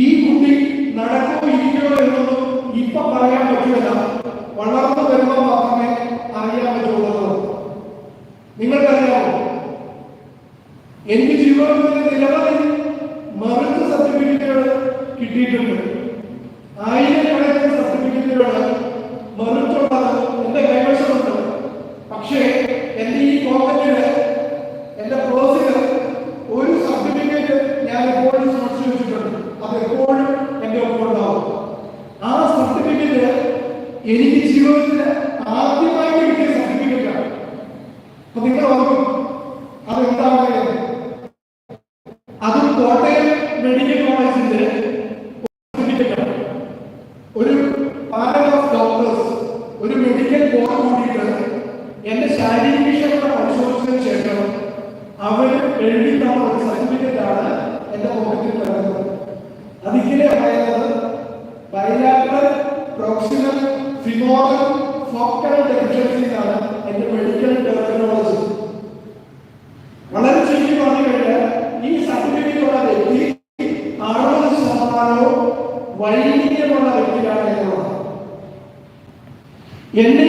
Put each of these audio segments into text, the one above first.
ഈ കുട്ടി നടക്കോ ഇരിക്കോ എന്നൊന്നും ഇപ്പൊ പറയാൻ പറ്റില്ല. വളർന്നു വരുമ്പോൾ മാത്രമേ അറിയാൻ പറ്റുള്ളൂ. നിങ്ങൾക്കറിയാമോ? എനിക്ക് ജീവിതത്തിൽ നിലവാരി മറിച്ച് സർട്ടിഫിക്കറ്റുകൾ കിട്ടിയിട്ടുണ്ട്. ആയിരക്കണക്കിന് സർട്ടിഫിക്കറ്റുകൾ മറിച്ചുള്ളത് എന്റെ കൈവശമുണ്ട്. പക്ഷേ എന്റെ ഈ പോക്കറ്റിന് ജീവിതത്തിൽ ആദ്യമായി കിട്ടിയ സർട്ടിഫിക്കറ്റാണ് അപ്പൊ നിങ്ങൾ അത് ഉണ്ടാവുക അത് കോട്ടയം മെഡിക്കൽ കോളേജിന്റെ സർട്ടിഫിക്കറ്റാണ് ഒരു പാനൽ ഓഫ് ഡോക്ടേഴ്സ് ഒരു മെഡിക്കൽ ബോർഡ് കൂടിയിട്ട് എന്റെ ശാരീരിക ക്ഷമത പരിശോധിച്ചതിന് ശേഷം അവർ എഴുതി ഒരു സർട്ടിഫിക്കറ്റാണ് എന്റെ പോക്കറ്റിൽ കിടക്കുന്നത്. അതിങ്ങനെ പറയുന്നത് ബൈലാറ്ററൽ ഫിമോറൽ ഫോക്കൽ ഡെഫിഷ്യൻസിയിലാണ് എന്റെ മെഡിക്കൽ ഡെർമറ്റോളജി വളരെ ചുരുക്കി പറഞ്ഞു കഴിഞ്ഞാൽ ഈ സർട്ടിഫിക്കറ്റുള്ള വ്യക്തി അറുപത് ശതമാനവും വൈകല്യമുള്ള വ്യക്തിയാണ് എന്നുള്ളതാണ് എന്നെ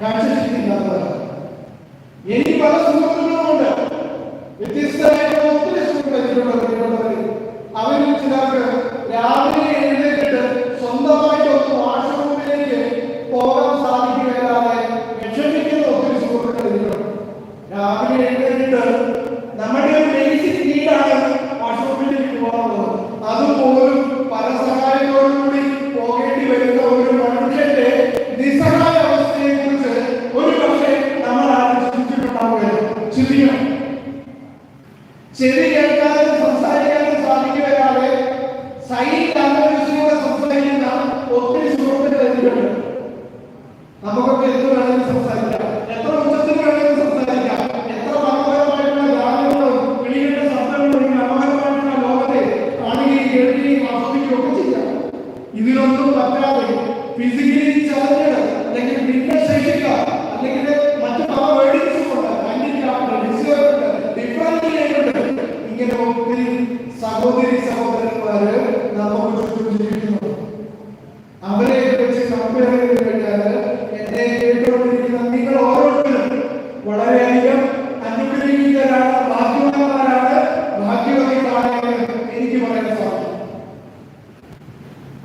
కాన్షియస్ థింకింగ్ అంటారు ఎన్ని వల్ల సుఖంగా ఉండవు వ్యతిరేక ചെവി കേൾക്കാനും സംസാരിക്കാനും സാധിക്കുകയല്ലാതെ സൈനിക ആംബുലൻസിലൂടെ സംസാരിക്കുന്ന ഒത്തിരി സുഹൃത്തുക്കൾ എത്തിയിട്ടുണ്ട് നമുക്കൊക്കെ എന്ത് വേണമെങ്കിലും സംസാരിക്കാം.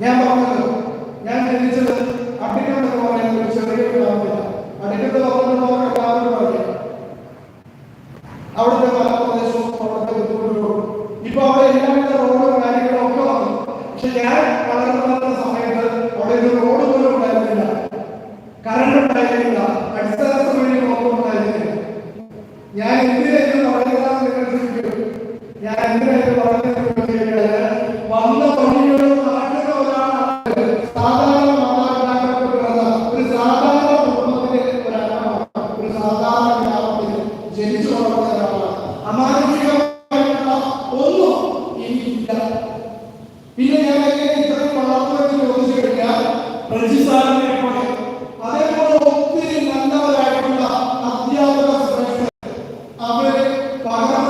ഞാൻ പറഞ്ഞത് ഞാൻ ജനിച്ചത് അടിക്കണം എന്ന് പറയുന്ന ഒരു ചെറിയ ഗ്രാമത്തില്ല അടിക്കത്ത് പറഞ്ഞു അവിടുത്തെ പ്രദേശവും അവിടുത്തെ ബുദ്ധിമുട്ടുകളും. ഇപ്പൊ അവിടെ റോഡും കാര്യങ്ങളും ഒക്കെ വന്നു. പക്ഷെ ഞാൻ വളർന്ന സമയത്ത് അവിടെ ഒരു റോഡ് പോലും ഉണ്ടായിരുന്നില്ല. കറണ്ട് ഉണ്ടായിരുന്നില്ല. അടിസ്ഥാന ഉണ്ടായിരുന്നില്ല. ഞാൻ എന്തിനായിരുന്നു പറയുന്നത് നിങ്ങൾ ചിന്തിക്കും ഞാൻ എന്തിനായിരുന്നു പറയുന്നത് സാധാരണ ഒരു സാധാരണ ഒരു അംഗമാണ് ഒരു സാധാരണ ഗ്രാമത്തിൽ ഒന്നും എനിക്കില്ല പിന്നെ ഞാൻ എങ്ങനെ ഇത്രയും വളർന്നു ചോദിച്ചു അതേപോലെ ഒത്തിരി നല്ലവരായിട്ടുള്ള അധ്യാപക ശ്രേഷ്ഠ അവരെ പകരം